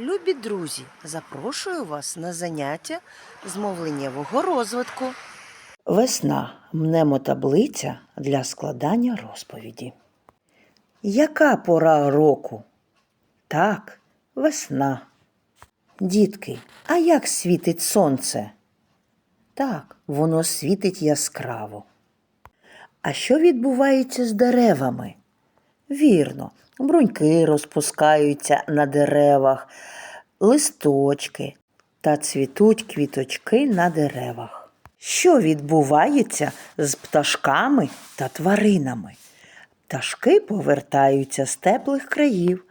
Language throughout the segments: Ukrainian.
Любі друзі, запрошую вас на заняття з мовленнєвого розвитку. Весна мнемотаблиця для складання розповіді. Яка пора року? Так, весна. Дітки, а як світить сонце? Так, воно світить яскраво. А що відбувається з деревами? Вірно, бруньки розпускаються на деревах, листочки та цвітуть квіточки на деревах. Що відбувається з пташками та тваринами? Пташки повертаються з теплих країв,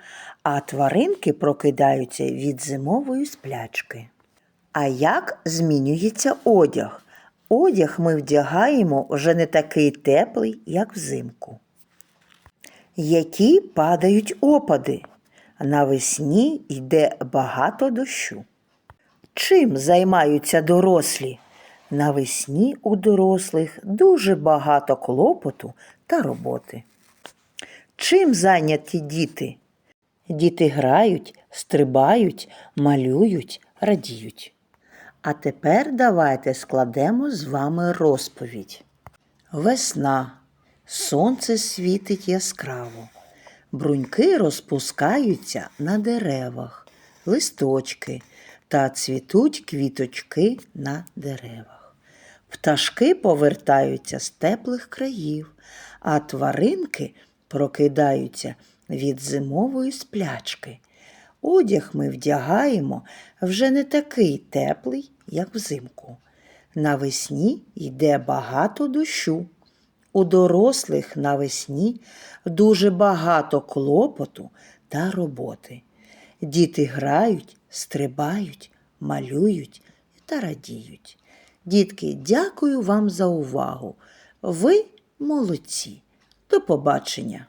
а тваринки прокидаються від зимової сплячки. А як змінюється одяг? Одяг ми вдягаємо вже не такий теплий, як взимку. Які падають опади? Навесні йде багато дощу. Чим займаються дорослі? Навесні у дорослих дуже багато клопоту та роботи. Чим зайняті діти? Діти грають, стрибають, малюють, радіють. А тепер давайте складемо з вами розповідь. Весна. Сонце світить яскраво. Бруньки розпускаються на деревах, листочки та цвітуть квіточки на деревах. Пташки повертаються з теплих країв, а тваринки прокидаються від зимової сплячки. Одяг ми вдягаємо вже не такий теплий, як взимку. Навесні йде багато дощу. У дорослих навесні дуже багато клопоту та роботи. Діти грають, стрибають, малюють та радіють. Дітки, дякую вам за увагу. Ви молодці. До побачення!